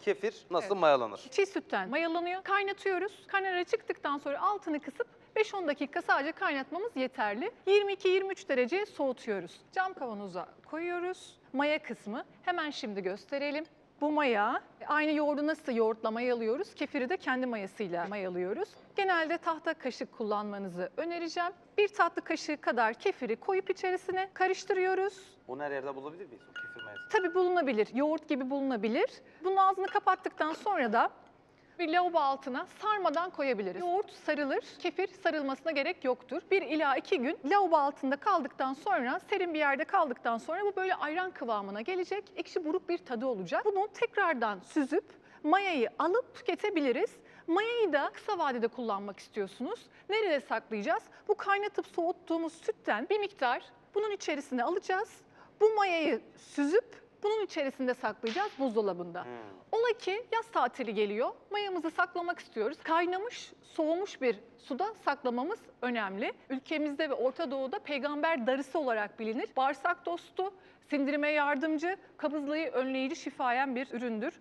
kefir nasıl Evet. mayalanır? Çiğ sütten mayalanıyor. Kaynatıyoruz. Kaynara çıktıktan sonra altını kısıp 5-10 dakika sadece kaynatmamız yeterli. 22-23 derece soğutuyoruz. Cam kavanoza koyuyoruz. Maya kısmı hemen şimdi gösterelim. Bu maya aynı yoğurdu nasıl yoğurtla mayalıyoruz, kefiri de kendi mayasıyla mayalıyoruz. Genelde tahta kaşık kullanmanızı önereceğim. Bir tatlı kaşığı kadar kefiri koyup içerisine karıştırıyoruz. Onu her yerde bulabilir miyiz o kefir mayası? Tabii bulunabilir, yoğurt gibi bulunabilir. Bunun ağzını kapattıktan sonra da bir lavabo altına sarmadan koyabiliriz. Yoğurt sarılır, kefir sarılmasına gerek yoktur. Bir ila iki gün lavabo altında kaldıktan sonra, serin bir yerde kaldıktan sonra bu böyle ayran kıvamına gelecek. Ekşi buruk bir tadı olacak. Bunu tekrardan süzüp mayayı alıp tüketebiliriz. Mayayı da kısa vadede kullanmak istiyorsunuz. Nerede saklayacağız? Bu kaynatıp soğuttuğumuz sütten bir miktar bunun içerisine alacağız. Bu mayayı süzüp bunun içerisinde saklayacağız buzdolabında. Hmm. Ola ki yaz tatili geliyor, mayamızı saklamak istiyoruz. Kaynamış, soğumuş bir suda saklamamız önemli. Ülkemizde ve Orta Doğu'da peygamber darısı olarak bilinir. Bağırsak dostu, sindirime yardımcı, kabızlığı önleyici, şifayen bir üründür.